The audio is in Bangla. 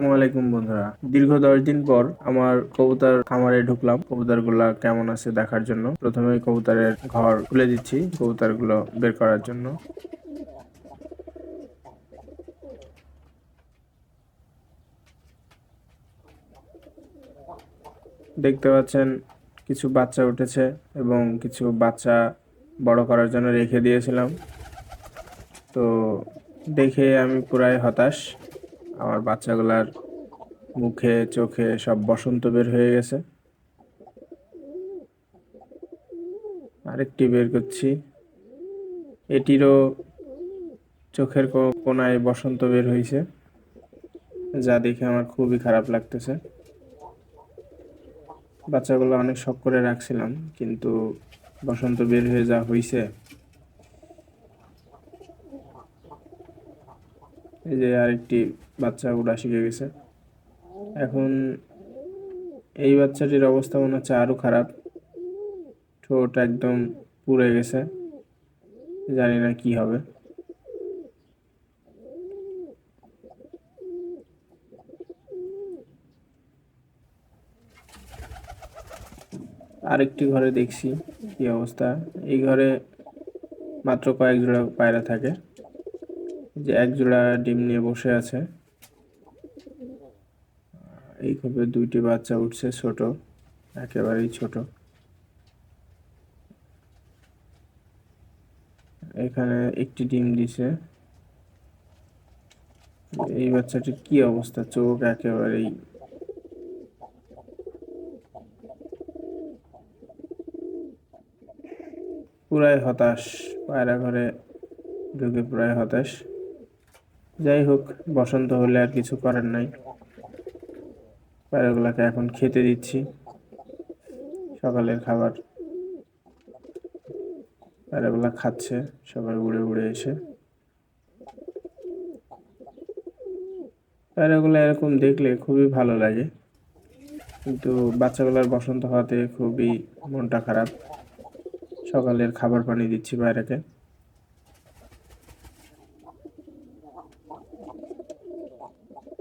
আসসালামু আলাইকুম বন্ধুরা। দীর্ঘ দশ দিন পর আমার কবুতর খামারে ঢুকলাম। কবুতরগুলা কেমন আছে দেখার জন্য। প্রথমে কবুতরের ঘর খুলে দিচ্ছি কবুতর বের করার জন্য। দেখতে পাচ্ছেন, কিছু বাচ্চা উঠেছে এবং কিছু বাচ্চা বড় করার জন্য রেখে দিয়েছিলাম। তো দেখে আমি পুরাই হতাশ। আমার বাচ্চাগুলার মুখে, চোখে সব বসন্ত বের হয়ে গেছে। আরেকটি বের করছি। এটিরও চোখের কোনায় বসন্ত বের হয়েছে যা দেখে আমার খুবই খারাপ লাগতেছে। বাচ্চাগুলো অনেক শখ করে রাখছিলাম, কিন্তু বসন্ত বের হয়ে যা হয়েছে এই যে আরেকটি বাচ্চা উড়া শিখে গেছে। এখন এই বাচ্চাটির অবস্থা মনে হচ্ছে আরও খারাপ। ঠোঁট একদম পুড়ে গেছে। জানি না কি হবে। আরেকটি ঘরে দেখছি কি অবস্থা। এই ঘরে মাত্র কয়েক জোড়া পায়রা থাকে। যে এক জোড়া ডিম নিয়ে বসে আছে। এই দুইটি বাচ্চা উঠছে ছোট, একেবারেই ছোট। এখানে একটি ডিম দিছে। এই বাচ্চাটির কি অবস্থা? চোখ একেবারেই পুরাই হতাশ, পায়রা ঘরে ঢুকে পুরাই হতাশ। যাই হোক, বসন্ত হলে আর কিছু করার নাই। পায়রাগুলোকে এখন খেতে দিচ্ছি। সকালের খাবার। পায়রাগুলা খাচ্ছে, সবাই উড়ে উড়ে এসে। পায়রাগুলো এরকম দেখলে খুবই ভালো লাগে। কিন্তু বাচ্চাগুলোর বসন্ত হওয়াতে খুবই মনটা খারাপ। সকালের খাবার পানি দিচ্ছি পায়রাকে। ほう。